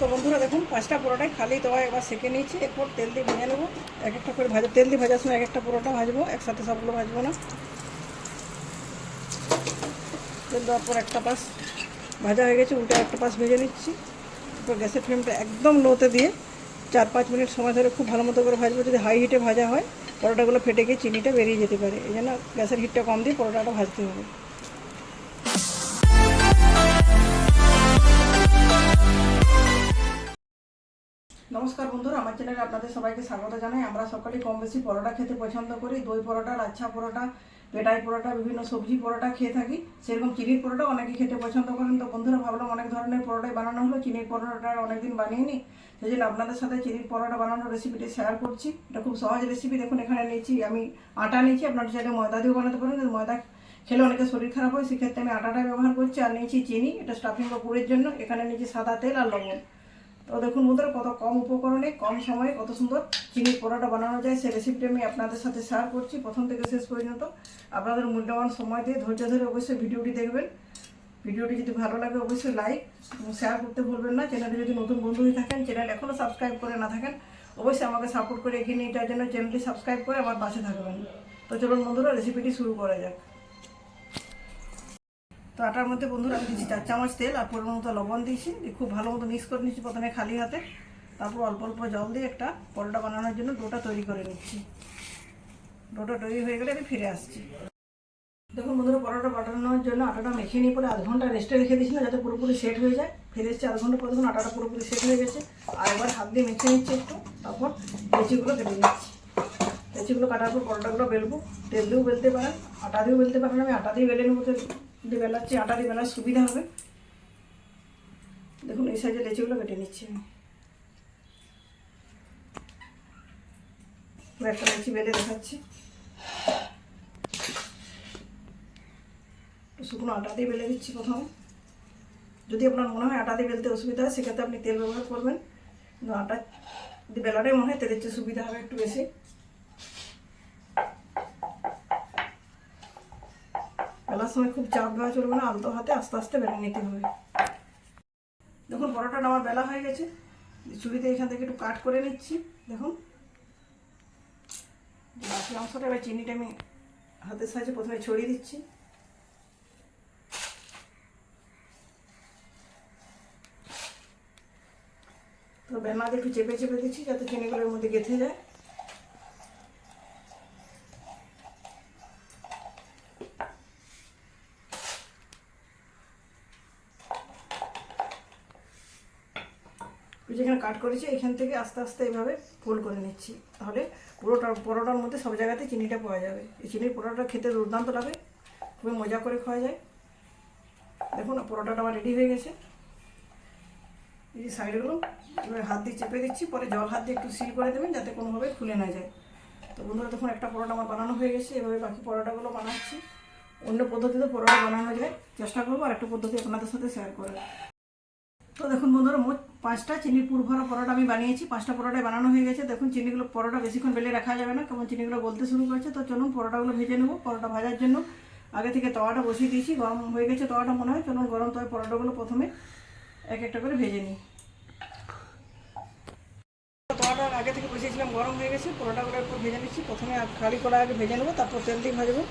তো বন্ধুরা দেখুন, পাঁচটা পরোটাই খালি তো একবার সেকে নিয়েছি, এরপর তেল দিয়ে ভেজে নেব। এক একটা করে ভাজা তেল দিয়ে ভাজার সময় এক একটা পরোটা ভাজবো, একসাথে সবগুলো ভাজবো না। তেল দেওয়ার পর একটা পাশ ভাজা হয়ে গেছে, উল্টে একটা পাশ ভেজে নিচ্ছি। এরপর গ্যাসের ফ্লেমটা একদম লোতে দিয়ে চার পাঁচ মিনিট সময় ধরে খুব ভালো মতো করে ভাজবো, যদি হাই হিটে ভাজা হয়, পরোটাগুলো ফেটে গিয়ে চিনিটা বেরিয়ে যেতে পারে। এই জন্য গ্যাসের হিটটা কম দিয়ে পরোটাটা ভাজতে হবে। নমস্কার বন্ধুরা, আমার চ্যানেলে আপনাদের সবাইকে স্বাগত জানাই। আমরা সকলেই কম বেশি পরোটা খেতে পছন্দ করি। দই পরোটা, লাচ্ছা পরোটা, পেটাই পরোটা, বিভিন্ন সবজি পরোটা খেয়ে থাকি। সেরকম চিনির পরোটা অনেকে খেতে পছন্দ করেন। তো বন্ধুরা, ভাবলাম অনেক ধরনের পরোটাই বানানো হলো। চিনির পরোটা অনেকদিন বানিয়ে নিই সেই জন্য আপনাদের সাথে চিনির পরোটা বানানোর রেসিপিটি শেয়ার করছি। এটা খুব সহজ রেসিপি দেখুন, এখানে নিয়েছি, আমি আটা নিয়েছি। আপনার চাইলে ময়দা দিয়েও বানাতে পারেন। ময়দা খেলে অনেকে শরীর খারাপ হয়। সেক্ষেত্রে আমি আটাটা ব্যবহার করছি। আর নিয়েছি চিনি। এটা স্টাফিং বা পুরের জন্য। এখানে নিয়েছি সাদা তেল আর লবণ। তো দেখুন বন্ধুরা, কত কম উপকরণে, কম সময়ে কত সুন্দর চিনির পরোটা বানানো যায় সেই রেসিপিটা আমি আপনাদের সাথে শেয়ার করছি প্রথম থেকে শেষ পর্যন্ত। আপনাদের মূল্যবান সময় দিয়ে ধৈর্য ধরে অবশ্যই ভিডিওটি দেখবেন। ভিডিওটি যদি ভালো লাগে, অবশ্যই লাইক শেয়ার করতে ভুলবেন না। চ্যানেলে যদি নতুন বন্ধু হয়ে থাকেন, চ্যানেল এখনও সাবস্ক্রাইব করে না থাকেন, অবশ্যই আমাকে সাপোর্ট করে এগিয়ে নিয়ে যাওয়ার জন্য চ্যানেলটি সাবস্ক্রাইব করে আমার পাশে থাকবেন। তো চলুন বন্ধুরা রেসিপিটি শুরু করা যাক। তো আটার মধ্যে বন্ধুরা আমি দিচ্ছি চার চামচ তেল আর পরিমাণ মতো লবণ দিয়েছি। খুব ভালো মতো মিক্স করে নিচ্ছি প্রথমে খালি হাতে। তারপর অল্প অল্প জল দিয়ে একটা পরোটা বানানোর জন্য ডোটা তৈরি করে নিচ্ছি। ডোটা তৈরি হয়ে গেলে আমি ফিরে আসছি। দেখুন বন্ধুরা, পরোটা বাটানোর জন্য আটাটা মেখে নিয়ে পরে আধ ঘণ্টা রেস্টে রেখে দিয়েছিলাম যাতে পুরোপুরি সেট হয়ে যায়। ফিরে এসেছি আধ ঘণ্টা পরে, দেখুন আটাটা পুরোপুরি সেট হয়ে গেছে। আর একবার হাত দিয়ে মেখে নিচ্ছি একটু, তারপর লেচিগুলো কেটে নিচ্ছি। লেচিগুলো কাটার পর পরোটাগুলো বেলবো। তেল দিয়েও বেলতে পারেন, আটা দিয়েও বেলতে পারেন। আমি আটা দিয়ে বেলে নেব তো আটা দিয়ে বেলার সুবিধা হবে। দেখুন, এই সাইজে লেচিগুলো কেটে নিচ্ছি আমি। একটা লেচি বেলে দেখাচ্ছি। শুকনো আটা দিয়ে বেলে দিচ্ছি প্রথমে। যদি আপনার মনে হয় আটা দিয়ে বেলতে অসুবিধা হয়, সেক্ষেত্রে আপনি তেল ব্যবহার করবেন। কিন্তু আটা বেলাটাই মনে হয় তেলের চেয়ে সুবিধা হবে একটু বেশি। বেলার সময় খুব চাপ দেওয়া চলবে না, আলতো হাতে আস্তে আস্তে বেলে নিতে হবে। দেখুন, পরোটাটা আমার বেলা হয়ে গেছে। ছুরিতে এখান থেকে একটু কাট করে নিচ্ছি, দেখুন। বাকি অংশটা এবার চিনিটা আমি হাতের সাহায্যে প্রথমে ছড়িয়ে দিচ্ছি। তো বেলা দিয়ে একটু চেপে চেপে দিচ্ছি, যাতে চিনিগুলোর মধ্যে গেঁথে যায়। যেখানে কাট করেছি, এখান থেকে আস্তে আস্তে এইভাবে ফুল করে নিচ্ছি। তাহলে পুরোটা, পরোটার মধ্যে সব জায়গাতে চিনিটা পাওয়া যাবে। এই চিনির পরোটা খেতে দুর্দান্ত লাগে, খুবই মজা করে খাওয়া যায়। দেখুন, পরোটাটা আমার রেডি হয়ে গেছে। এই সাইডগুলো এবার হাত দিয়ে চেপে দিচ্ছি, পরে জল হাত দিয়ে একটু সিল করে দেবেন, যাতে কোনোভাবে খুলে না যায়। তো বন্ধুরা, দেখুন, একটা পরোটা আমার বানানো হয়ে গেছে, এভাবে বাকি পরোটাগুলো বানাচ্ছি। অন্য পদ্ধতিতে পরোটা বানানো যায়। চেষ্টা করব আর একটা পদ্ধতি আপনাদের সাথে শেয়ার করার। তো দেখুন বন্ধুরা, মোট পাঁচটা চিনির পুর ভরা পরোটা আমি বানিয়েছি, পাঁচটা পরোটায় বানানো হয়ে গেছে। দেখুন, চিনিগুলো পরোটা বেশিক্ষণ বেলে রাখা যাবে না, কেমন চিনিগুলো বলতে শুরু করেছে। তো চলুন, পরোটাগুলো ভেজে নেব, পরোটা ভাজার জন্য। আগে থেকে তাওয়াটা বসিয়ে দিয়েছি, গরম হয়ে গেছে তাওয়াটা মনে হয়। চলুন, গরম তাওয়ায় পরোটাগুলো প্রথমে এক একটা করে ভেজে নিই। তাওয়াটা আগে থেকে বসিয়েছিলাম, গরম হয়ে গেছে। পরোটাগুলো একটু ভেজে নিচ্ছি। প্রথমে খালি করা আগে ভেজে নেব, তারপর তেল দিয়ে ভাজবো।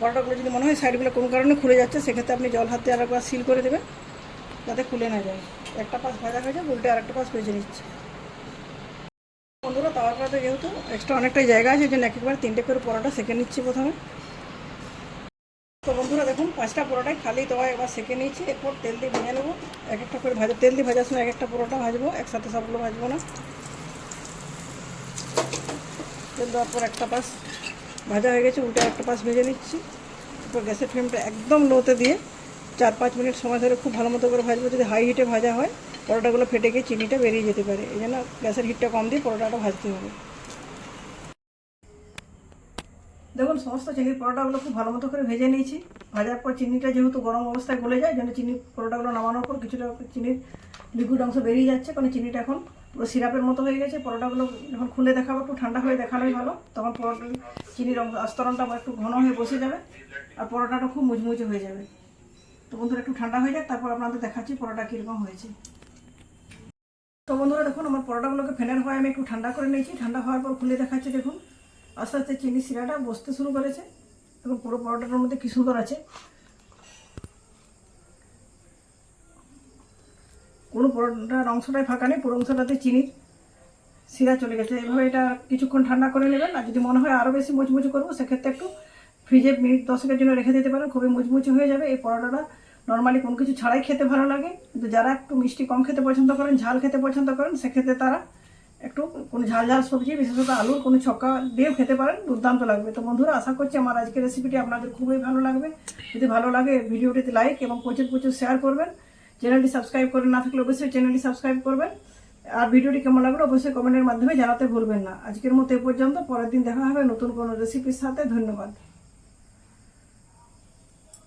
পরোটাগুলো যদি মনে হয় সাইডগুলো কোনো কারণে খুলে যাচ্ছে, সেক্ষেত্রে আপনি জল হাত দিয়ে আরেকবার সিল করে দেবেন, যাতে খুলে না যায়। একটা পাশ ভাজা হয়ে যায়, উল্টে আরেকটা পাশ ভেজে নিচ্ছে। বন্ধুরা, তাওয়ার পাতে যেহেতু এক্সট্রা অনেকটাই জায়গা আছে জন্য একবার তিনটে করে পরোটা সেঁকে নিচ্ছি প্রথমে। তো বন্ধুরা, দেখুন, পাঁচটা পরোটাই খালি তাওয়ায় এবার সেকে নিয়েছি। এরপর তেল দিয়ে ভেজে নেব। এক একটা করে ভাজা তেল দিয়ে ভাজার সময় এক একটা পরোটা ভাজবো, একসাথে সবগুলো ভাজবো না। তেল দেওয়ার পর একটা পাশ ভাজা হয়ে গেছে, উল্টে একটা পাশ ভেজে নিচ্ছি। এরপর গ্যাসের ফ্লেমটা একদম লোতে দিয়ে চার পাঁচ মিনিট সময় ধরে খুব ভালো মতো করে ভাজবো, যদি হাই হিটে ভাজা হয়, পরোটাগুলো ফেটে গিয়ে চিনিটা বেরিয়ে যেতে পারে। এই জন্য গ্যাসের হিটটা কম দিয়ে পরোটাটা ভাজতে হবে। দেখুন, সমস্ত চিনির পরোটাগুলো খুব ভালো মতো করে ভেজে নিয়েছি। ভাজার পর চিনিটা যেহেতু গরম অবস্থায় গলে যায় যেন চিনি, পরোটাগুলো নামানোর পর কিছুটা চিনির লিকুইড অংশ বেরিয়ে যাচ্ছে, কারণ চিনিটা এখন পুরো সিরাপের মতো হয়ে গেছে। পরোটাগুলো যখন খুলে দেখাবো, একটু ঠান্ডা হয়ে দেখানোই ভালো। তখন পরোটা, চিনির অংশ, আস্তরণটা একটু ঘন হয়ে বসে যাবে, আর পরোটাটা খুব মুচমুচে হয়ে যাবে। তো বন্ধুরা একটু ঠান্ডা হয়ে যাক, তারপর আপনাদের দেখাচ্ছি পরোটা কীরকম হয়েছে। তো বন্ধুরা দেখুন, আমার পরোটাগুলোকে ফ্যানের হয় আমি একটু ঠান্ডা করে নিয়েছি। ঠান্ডা হওয়ার পর খুলে দেখাচ্ছি, দেখুন। আস্তে আস্তে চিনি শিরাটা বসতে শুরু করেছে এবং পুরো পরোটাটার মধ্যে কী সুন্দর আছে। কোনো পরোটার অংশটাই ফাঁকা নেই, পুরো অংশটাতে চিনির শিরা চলে গেছে। এইভাবে এটা কিছুক্ষণ ঠান্ডা করে নেবেন, আর যদি মনে হয় আরও বেশি মুচমুচে করব, সেক্ষেত্রে একটু ফ্রিজে মিনিট দশেকের জন্য রেখে দিতে পারেন, খুবই মুচমুচে হয়ে যাবে। এই পরোটাটা নর্মালি কোনো কিছু ছাড়াই খেতে ভালো লাগে। কিন্তু যারা একটু মিষ্টি কম খেতে পছন্দ করেন, ঝাল খেতে পছন্দ করেন, সেক্ষেত্রে তারা একটু কোনো ঝাল ঝাল সবজি বিশেষত আলুর কোনো ছক্কা দিয়েও খেতে পারেন, দুর্দান্ত লাগবে। তো বন্ধুরা, আশা করছি আমার আজকের রেসিপিটি আপনাদের খুবই ভালো লাগবে। যদি ভালো লাগে, ভিডিওটিতে লাইক এবং প্রচুর প্রচুর শেয়ার করবেন। চ্যানেলটি সাবস্ক্রাইব করে না থাকলে অবশ্যই চ্যানেলটি সাবস্ক্রাইব করবেন। আর ভিডিওটি কেমন লাগল অবশ্যই কমেন্টের মাধ্যমে জানাতে ভুলবেন না। আজকের মতো এ পর্যন্ত, পরের দিন দেখা হবে নতুন কোনো রেসিপির সাথে। ধন্যবাদ।